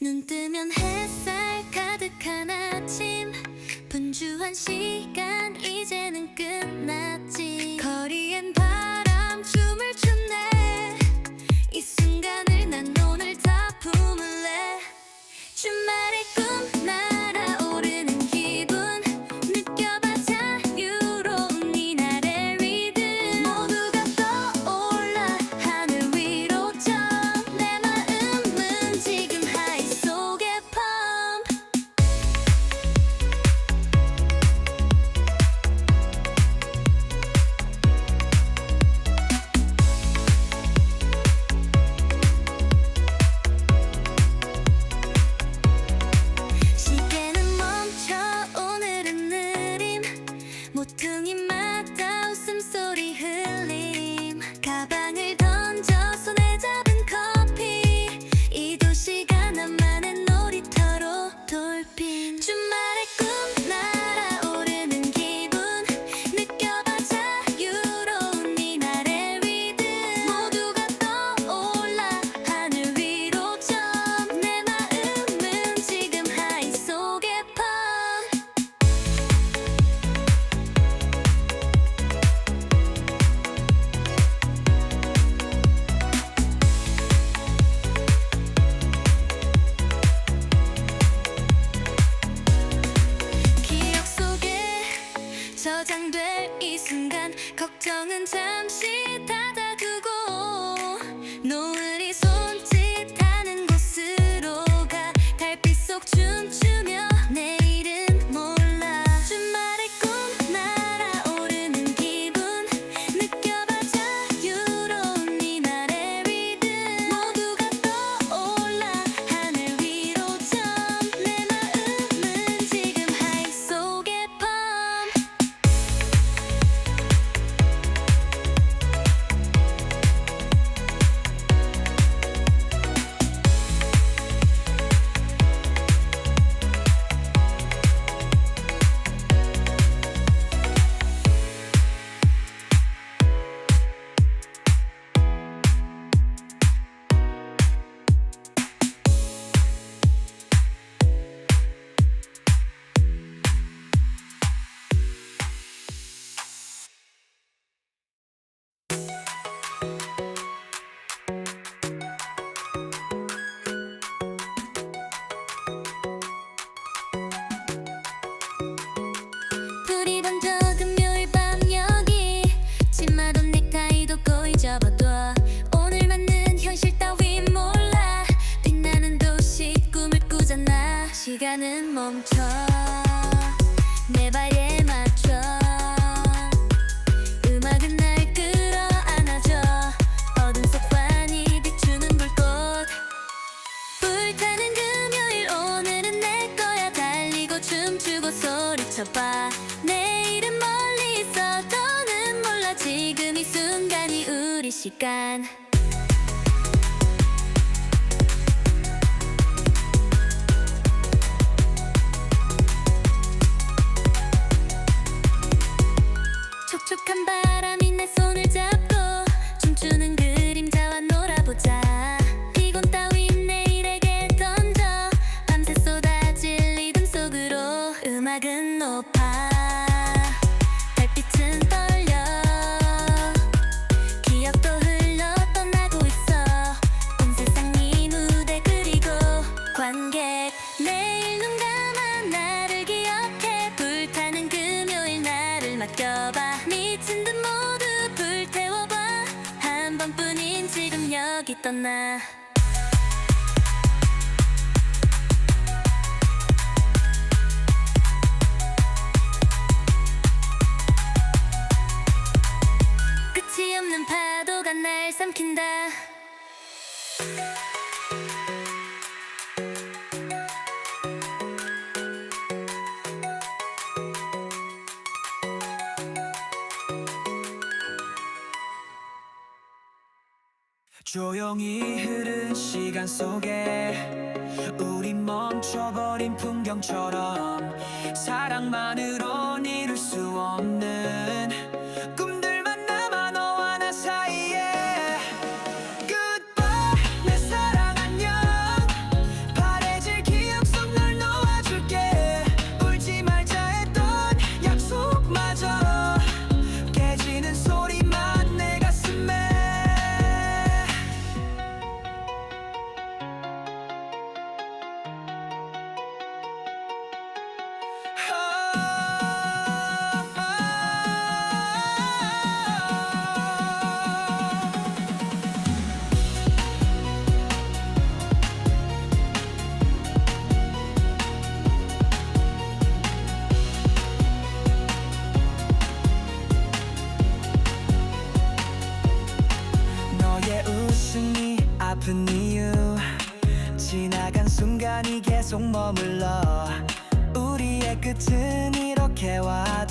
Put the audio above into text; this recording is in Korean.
눈 뜨면 햇살 가득한 아침. 분주한 시간 이제는 끝났지 걱정은 잠시 닫 번져 금요일 밤 여기. 치마도 넥타이도 거의 접어둬. 오늘 맞는 현실 따윈 몰라. 빛나는 도시 꿈을 꾸잖아. 시간은 멈춰. 내 발에 맞춰. 음악은 날 끌어안아줘. 어둠 속 환히 비추는 불꽃. 불타는 금요일 오늘은 내 거야. 달리고 춤추고 소리 쳐봐. 내일은 멀리 있어. 더는 몰라. 지금 이 순간이 우리 시간 여기 떠나. 끝이 없는 파도가 날 삼킨다 조용히 흐른 시간 속에 우리 멈춰버린 풍경처럼 사랑만으론 이룰 수 없는 시간이 계속 머물러 우리의 끝은 이렇게 할